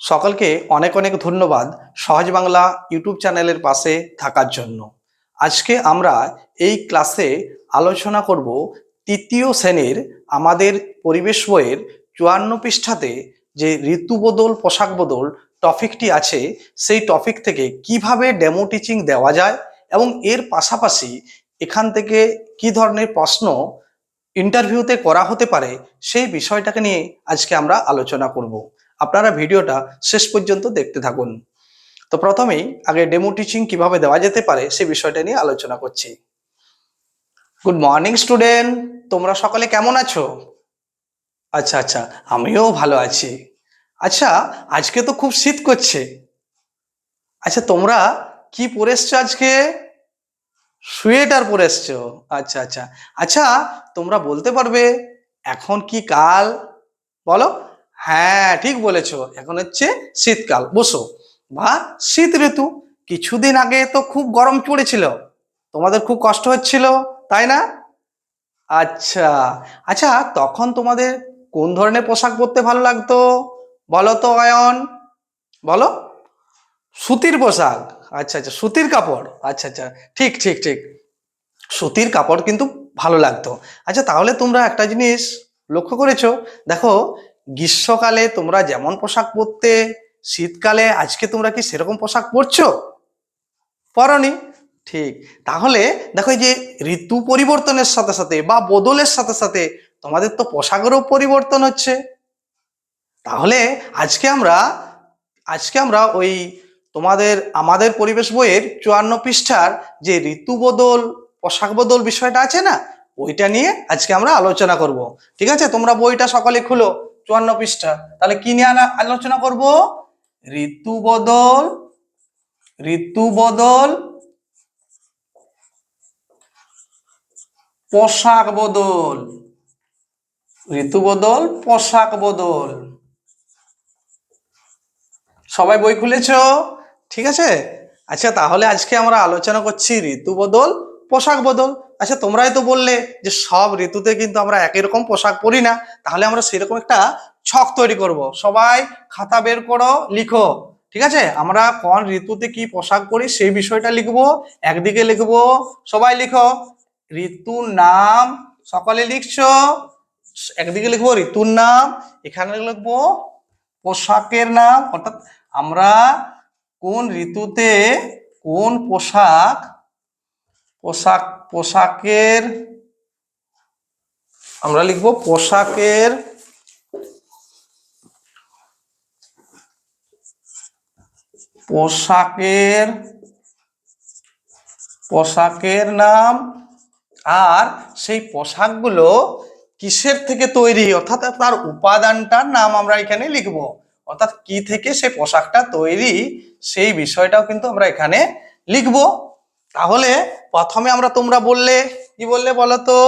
সকলকে অনেক অনেক ধন্যবাদ সহজ বাংলা ইউটিউব চ্যানেলের পাশে থাকার জন্য। আজকে আমরা এই ক্লাসে আলোচনা করব তৃতীয় শ্রেণির আমাদের পরিবেশ বইয়ের চুয়ান্ন পৃষ্ঠাতে যে ঋতু বদল, পোশাক বদল টপিকটি আছে, সেই টপিক থেকে কীভাবে ডেমো টিচিং দেওয়া যায় এবং এর পাশাপাশি এখান থেকে কি ধরনের প্রশ্ন ইন্টারভিউতে করা হতে পারে সেই বিষয়টাকে নিয়ে আজকে আমরা আলোচনা করব। আপনারা ভিডিওটা শেষ পর্যন্ত দেখতে থাকুন। তো প্রথমেই আগে ডেমো টিচিং কীভাবে দেওয়া যেতে পারে সে বিষয়টা নিয়ে আলোচনা করছি। গুড মর্নিং স্টুডেন্ট তোমরা সকলে কেমন আছো? আচ্ছা আচ্ছা আমিও ভালো আছি। আচ্ছা আজকে তো খুব শীত করছে। আচ্ছা তোমরা কি পরে এসছো আজকে? সোয়েটার পরে এসছো। আচ্ছা আচ্ছা আচ্ছা তোমরা বলতে পারবে এখন কি কাল? বলো। হ্যাঁ ঠিক বলেছ। এখন হচ্ছে শীতকাল। বসো। বা শীত ঋতু, কিছুদিন আগে তো খুব গরম পড়েছিল। তোমাদের খুব কষ্ট হচ্ছিল, তাই না? আচ্ছা। আচ্ছা তখন তোমাদের কোন ধরনের পোশাক পরতে ভালো লাগতো? বলো তো, অয়ন। বলো। সুতির পোশাক। আচ্ছা আচ্ছা সুতির কাপড়। আচ্ছা আচ্ছা ঠিক ঠিক ঠিক। সুতির কাপড় কিন্তু ভালো লাগতো। আচ্ছা তাহলে তোমরা একটা জিনিস লক্ষ্য করেছ। দেখো গ্রীষ্মকালে তোমরা যেমন পোশাক পরতে, শীতকালে আজকে তোমরা কি সেরকম পোশাক পরছো? পরনি। ঠিক। তাহলে দেখো যে ঋতু পরিবর্তনের সাথে সাথে বা বদলের সাথে সাথে তোমাদের তো পোশাকেরও পরিবর্তন হচ্ছে। তাহলে আজকে আমরা আজকে আমরা ওই তোমাদের, আমাদের পরিবেশ বইয়ের চুয়ান্ন পৃষ্ঠার যে ঋতু বদল, পোশাক বদল বিষয়টা আছে না, ওইটা নিয়ে আজকে আমরা আলোচনা করব। ঠিক আছে? তোমরা বইটা সকালে খুলো। চুয়ান্ন পৃষ্ঠা। তাহলে কি নিয়ে আলোচনা করব? ঋতু বদল ঋতু বদল, পোশাক বদল, ঋতু বদল, পোশাক বদল। সবাই বই খুলেছ? ঠিক আছে? আচ্ছা তাহলে আজকে আমরা আলোচনা করছি ঋতু বদল, পোশাক বদল। আচ্ছা তোমরাই তো বললে যে সব ঋতুতে কিন্তু আমরা একই রকম পোশাক পরি না। তাহলে আমরা সেরকম একটা ছক তৈরি করব। সবাই খাতা বের করো, লিখো। ঠিক আছে? আমরা কোন ঋতুতে কি পোশাক পরি সেই বিষয়টা লিখব। একদিকে লিখব, সবাই লিখো। ঋতুর নাম সকলে লিখছো? একদিকে লিখব ঋতুর নাম, এখানে লিখব পোশাকের নাম। অর্থাৎ আমরা কোন ঋতুতে কোন পোশাক পোশাক, পোশাকের, আমরা লিখব পোশাকের পোশাকের পোশাকের নাম আর সেই পোশাকগুলো কিসের থেকে তৈরি? অর্থাৎ তার উপাদানটার নাম আমরা এখানে লিখব। অর্থাৎ কি থেকে সে পোশাকটা তৈরি? সেই বিষয়টাও কিন্তু আমরা এখানে লিখব। তাহলে প্রথমে আমরা তোমরা বললে, কি বললে বলো তো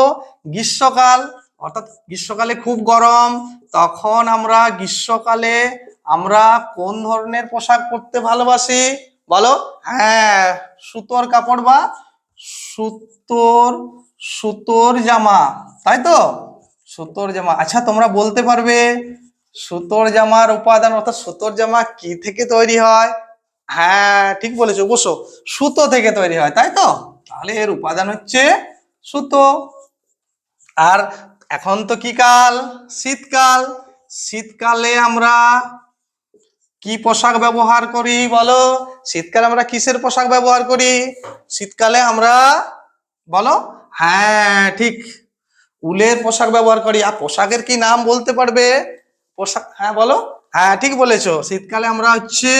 গ্রীষ্মকাল, অর্থাৎ গ্রীষ্মকালে খুব গরম, তখন আমরা গ্রীষ্মকালে আমরা কোন ধরনের পোশাক পরতে ভালোবাসি? বলো। হ্যাঁ সুতোর কাপড় বা সুতোর সুতোর জামা, তাই তো? সুতোর জামা। আচ্ছা তোমরা বলতে পারবে, সুতোর জামার উপাদান অর্থাৎ সুতোর জামা কি থেকে তৈরি হয়? হ্যাঁ ঠিক বলেছ। বসো। সুতো থেকে তৈরি হয়, তাই তো? তাহলে এর উপাদান হচ্ছে সুতো। আর এখন তো কি কাল? শীতকাল। শীতকালে আমরা কি পোশাক ব্যবহার করি বলো? শীতকালে আমরা কিসের পোশাক ব্যবহার করি? শীতকালে আমরা বলো? হ্যাঁ ঠিক। উলের পোশাক ব্যবহার করি। আর পোশাকের কি নাম বলতে পারবে? পোশাক হ্যাঁ বলো। হ্যাঁ ঠিক বলেছ। শীতকালে আমরা হচ্ছে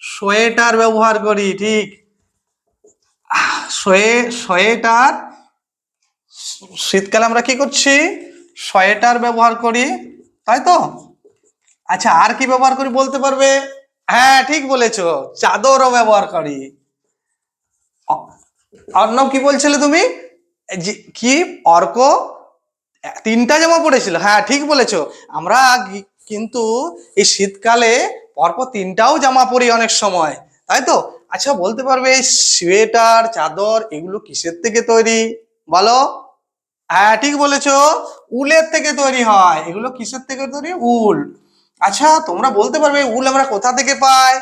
সোয়েটার ব্যবহার করি, ঠিক। সোয়ে, সোয়েটার, শীতকালে আমরা কি করছি? সোয়েটার ব্যবহার করি, তাই তো? আচ্ছা আর কি ব্যবহার করি বলতে পারবে? হ্যাঁ ঠিক বলেছ, চাদরও ব্যবহার করি। অ- অর্ণব, কি বলছিলে তুমি? কি? অর্ক? তিনটা জামা পড়েছিল হ্যাঁ ঠিক বলেছ। আমরা কিন্তু এই শীতকালে পরপর তিনটাও জামা পরি অনেক সময়, তাই তো? আচ্ছা বলতে পারবে সোয়েটার, চাদর, এগুলো কিসের থেকে তৈরি? বলো। হ্যাঁ ঠিক বলেছ। উলের থেকে তৈরি হয়। এগুলো কিসের থেকে তৈরি? উল। আচ্ছা তোমরা বলতে পারবে উল আমরা কোথা থেকে পাই?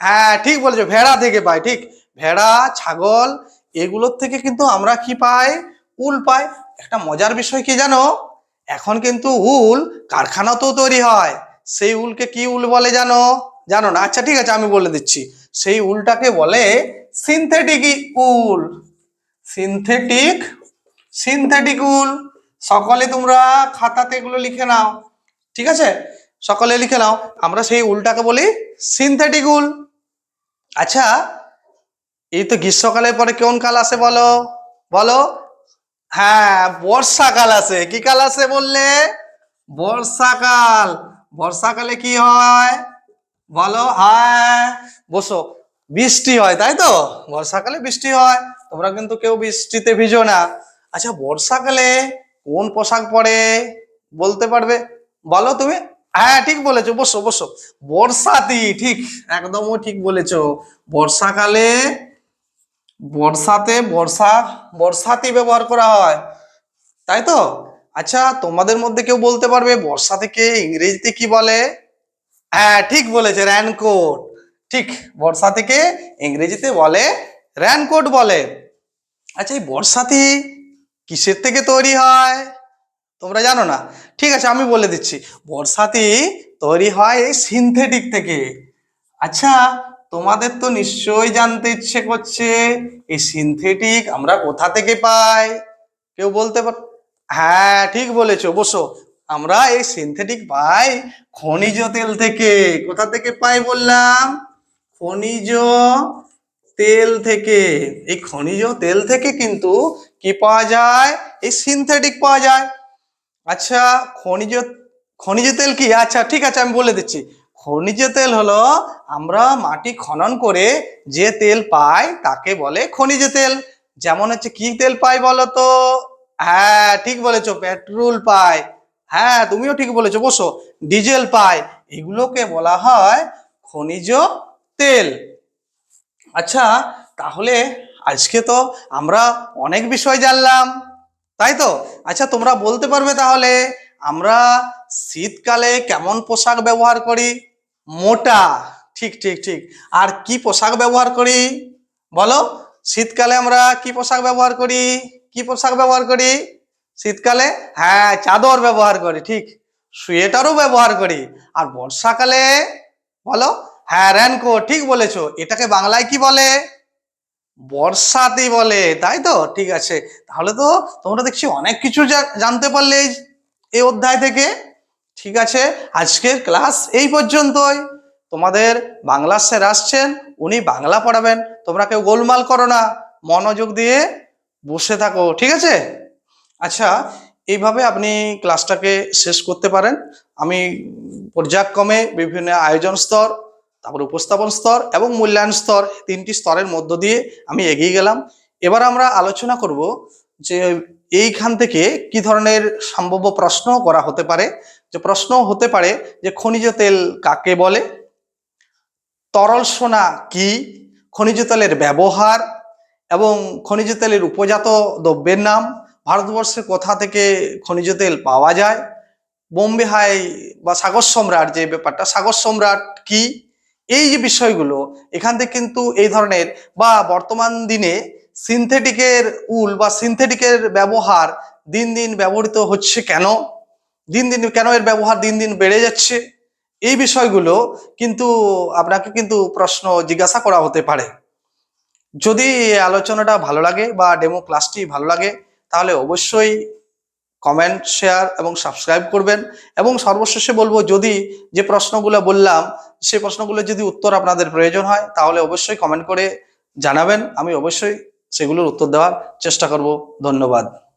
হ্যাঁ ঠিক বলেছ, ভেড়া থেকে পাই, ঠিক। ভেড়া, ছাগল, এগুলোর থেকে কিন্তু আমরা কি পাই? উল পাই। একটা মজার বিষয় কি জানো? এখন কিন্তু উল কারখানাতেও তৈরি হয়। সেই উলকে কি উল বলে জানো? জানো না? আচ্ছা ঠিক আছে, আমি বলে দিচ্ছি। সেই উলটাকে বলে synthetic wool. Synthetic synthetic wool. সকলে তোমরা খাতাতে এগুলো লিখে নাও। ঠিক আছে? সকলে লিখে নাও। আমরা সেই উলটাকে বলি সিনথেটিক উল। আচ্ছা এই তো গ্রীষ্মকালের পরে কোন কাল আসে বলো? বলো? হ্যাঁ বর্ষাকাল আসে। কি কাল আসে বললে? বর্ষাকাল। বর্ষাকালে কি হয়? বলো হ্যাঁ। বসো। বৃষ্টি হয়, তাই তো? বর্ষাকালে বৃষ্টি হয়, তোমরা কিন্তু কেউ বৃষ্টিতে ভিজো না। আচ্ছা বর্ষাকালে কোন পোশাক পরে? বলতে পারবে? বলো তুমি। হ্যাঁ ঠিক বলেছ, বসো বসো। বর্ষাতি, ঠিক, একদমও ঠিক বলেছ। বর্ষাকালে বর্ষাতে বর্ষা, বর্ষাতি ব্যবহার করা হয়, তাই তো? আচ্ছা তোমাদের মধ্যে কেউ বলতে পারবে বর্ষা থেকে ইংরেজিতে কি বলে? হ্যাঁ ঠিক বলেছে র্যানকোট ঠিক, বর্ষা থেকে ইংরেজিতে বলে র্যানকোট বলে। আচ্ছা এই বর্ষাতি কিসের থেকে তৈরি হয়? তোমরা জানো না। ঠিক আছে, আমি বলে দিচ্ছি। বর্ষাতি তৈরি হয় এই সিনথেটিক থেকে। আচ্ছা তোমাদের তো নিশ্চয়ই জানতে ইচ্ছে করছে, এই সিনথেটিক আমরা কোথা থেকে পাই? কেউ বলতে পার হ্যাঁ ঠিক বলেছ। বসো। আমরা এই সিনথেটিক পাই খনিজ তেল থেকে। কোথা থেকে পাই বললাম? খনিজ তেল থেকে। এই খনিজ তেল থেকে কিন্তু কি পাওয়া যায়? এই সিনথেটিক পাওয়া যায়। আচ্ছা খনিজ খনিজ তেল কি? আচ্ছা ঠিক আছে, আমি বলে দিচ্ছি। খনিজ তেল হলো আমরা মাটি খনন করে যে তেল পাই তাকে বলে খনিজ তেল। যেমন হচ্ছে কি তেল পাই বলো তো? হ্যাঁ ঠিক বলেছ, পেট্রোল পায়। হ্যাঁ তুমিও ঠিক বলেছ, বসো। ডিজেল পায়। এগুলোকে বলা হয় খনিজ তেল। আচ্ছা তাহলে আজকে তো আমরা অনেক বিষয় জানলাম, তাই তো? আচ্ছা তোমরা বলতে পারবে তাহলে, আমরা শীতকালে কেমন পোশাক ব্যবহার করি? মোটা। ঠিক ঠিক ঠিক। আর কি পোশাক ব্যবহার করি? বলো। শীতকালে আমরা কি পোশাক ব্যবহার করি? কি পোশাক ব্যবহার করি? শীতকালে হ্যাঁ চাদর ব্যবহার করি, ঠিক। সোয়েটারও ব্যবহার করি। আর বর্ষাকালে, বলো? হ্যাঁ র্যানকোট ঠিক বলেছ। এটাকে বাংলায় কি বলে? বর্ষাতি বলে, তাই তো? ঠিক আছে। তাহলে তো তোমরা দেখছি অনেক কিছু জানতে পারলে এই- এই অধ্যায় থেকে। ঠিক আছে? আজকের ক্লাস এই পর্যন্তই। তোমাদের বাংলা স্যার আসছেন, উনি বাংলা পড়াবেন। তোমরা কেউ গোলমাল করো না, মনোযোগ দিয়ে বসে থাকো, ঠিক আছে? আচ্ছা এইভাবে আপনি ক্লাসটাকে শেষ করতে পারেন। আমি পর্যায়ক্রমে বিভিন্ন আয়োজন স্তর, তারপর উপস্থাপন স্তর এবং মূল্যায়ন স্তর তিনটি স্তরের মধ্য দিয়ে আমি এগিয়ে গেলাম। এবার আমরা আলোচনা করব যে এইখান থেকে কি ধরনের সম্ভাব্য প্রশ্ন করা হতে পারে। যে প্রশ্ন হতে পারে যে, খনিজ তেল কাকে বলে? তরল সোনা কি? খনিজ তেলের ব্যবহার এবং খনিজ তেলের উপজাত দ্রব্যের নাম। ভারতবর্ষে কোথা থেকে খনিজ তেল পাওয়া যায়? বোম্বে হাই বা সাগর সম্রাট, যে ব্যাপারটা, সাগর সম্রাট কি? এই যে বিষয়গুলো, এখান থেকে কিন্তু এই ধরনের বা বর্তমান দিনে সিনথেটিকের উল বা সিনথেটিকের ব্যবহার দিন দিন ব্যবহৃত হচ্ছে কেন? দিন দিন কেন এর ব্যবহার দিন দিন বেড়ে যাচ্ছে? এই বিষয়গুলো কিন্তু আপনাকে কিন্তু প্রশ্ন জিজ্ঞাসা করা হতে পারে। যদি আলোচনাটা ভালো লাগে বা ডেমো ক্লাসটি ভালো লাগে, তাহলে অবশ্যই কমেন্ট শেয়ার এবং সাবস্ক্রাইব করবেন। এবং সর্বশেষে বলব, যদি যে প্রশ্নগুলো বললাম, সে প্রশ্নগুলো যদি উত্তর আপনাদের প্রয়োজন হয়, তাহলে অবশ্যই কমেন্ট করে জানাবেন। আমি অবশ্যই সেগুলোর উত্তর দেওয়ার চেষ্টা করব। ধন্যবাদ।